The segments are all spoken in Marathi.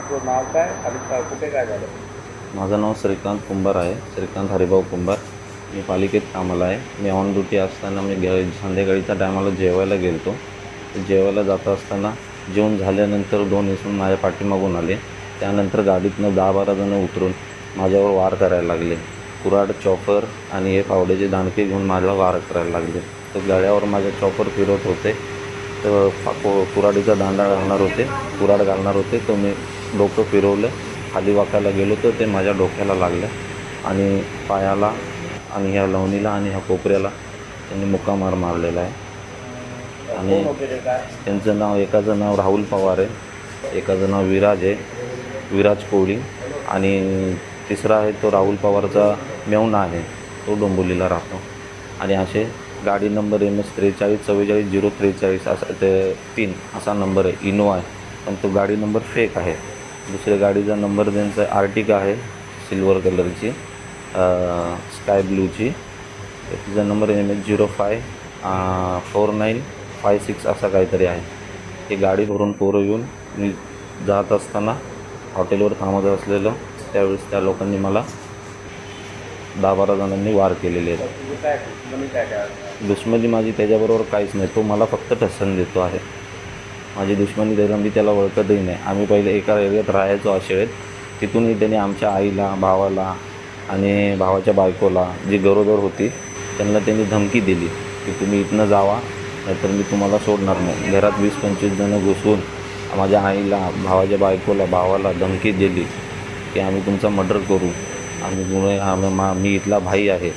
आपलं नाव काय आणि कुठे काय झालं? माझं नाव श्रीकांत कुंभार आहे. श्रीकांत हरिभाऊ कुंभार. मी पालिकेत कामाला आहे. मी ऑन ड्युटी असताना मी घे संध्याकाळीच्या टायमाला जेवायला गेलतो. जेवायला जात असताना जेवण झाल्यानंतर दोन इसून माझ्या पाठीमागून आले. त्यानंतर गाडीतनं दहा बारा जणं उतरून माझ्यावर वार करायला लागले. कुराड चॉपर आणि हे फावड्याचे दांडके घेऊन माझ्यावर वार करायला लागले. तर गळ्यावर माझ्या चॉपर फिरत होते. तर फा- कुऱ्हाडीचा दांडा घालणार होते. कुऱ्हाड घालणार होते. तर मी डोकं फिरवलं. खाली वाकायला गेलो तर ते माझ्या डोक्याला लागलं. आणि पायाला आणि ह्या लवणीला आणि ह्या कोपऱ्याला त्यांनी मुक्कामार मारलेला आहे. आणि त्यांचं नाव एकाचं नाव राहुल पवार आहे. एकाचं नाव विराज आहे. विराज कोळी. आणि तिसरा आहे तो राहुल पवारचा मेवणा आहे. तो डोंबोलीला राहतो. आणि असे गाडी नंबर एम एस त्रेचाळीस चव्वेचाळीस झिरो त्रेचाळीस असा ते तीन असा नंबर आहे. इनोवा आहे. पण तो गाडी नंबर फेक आहे. दुसऱ्या गाडीचा नंबर त्यांचा आर्टिका आहे सिल्वर कलरची स्काय ब्लूची. तिचा number M H zero five four nine five six असा काहीतरी आहे. ही गाडी भरून पोरं येऊन मी जात असताना हॉटेलवर थांबत असलेलं त्यावेळेस त्या लोकांनी मला दहा बारा जणांनी वार केलेले आहेत. दुश्मनी दुश्मनी माझी त्याच्याबरोबर काहीच नाही तो मला फक्त ठसन देतो आहे. माझी दुश्मनी त्याला मी त्याला ओळखतही नाही. आम्ही पहिले एका एरियात राहायचो आशेळेत तिथूनही त्याने आमच्या आईला भावाला आणि भावाच्या बायकोला जी गरोदर होती त्यांना त्यांनी धमकी दिली की तुम्ही इथनं जावा नाहीतर मी तुम्हाला सोडणार नाही. घरात वीस पंचवीस जणं घुसून माझ्या आईला भावाच्या बायकोला भावाला धमकी दिली की आम्ही तुमचा मर्डर करू. आम्ही मुळे आम्ही मा मी इथला भाई आहे.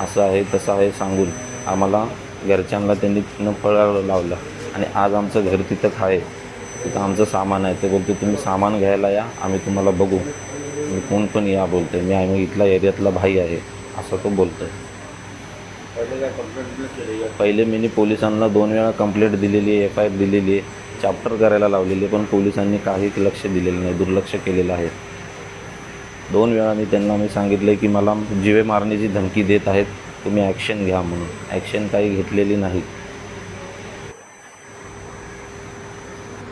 असं आहे तसं आहे सांगून आम्हाला घरच्यांना त्यांनी तिथनं फळावं लावलं. आणि आज आमचं घर तिथंच आहे. तिथं आमचं सामान आहे. ते बोलते तुम्ही सामान घ्यायला या आम्ही तुम्हाला बघू. मी कोण पण या बोलते. मी आम्ही इथला एरियातला भाई आहे असं तो बोलतो आहे पहिले मीनी मी पोलिसांना दोन वेळा कंप्लेंट दिलेली आहे एफ आय आर दिलेली आहे. चॅप्टर करायला लावलेली आहे पण पोलिसांनी काही लक्ष दिलेलं नाही दुर्लक्ष केलेलं आहे. दोन वेळा मी त्यांना मी सांगितलं की मला जिवे मारण्याची धमकी देत आहेत. तुम्ही ॲक्शन घ्या म्हणून. ॲक्शन काही घेतलेली नाही.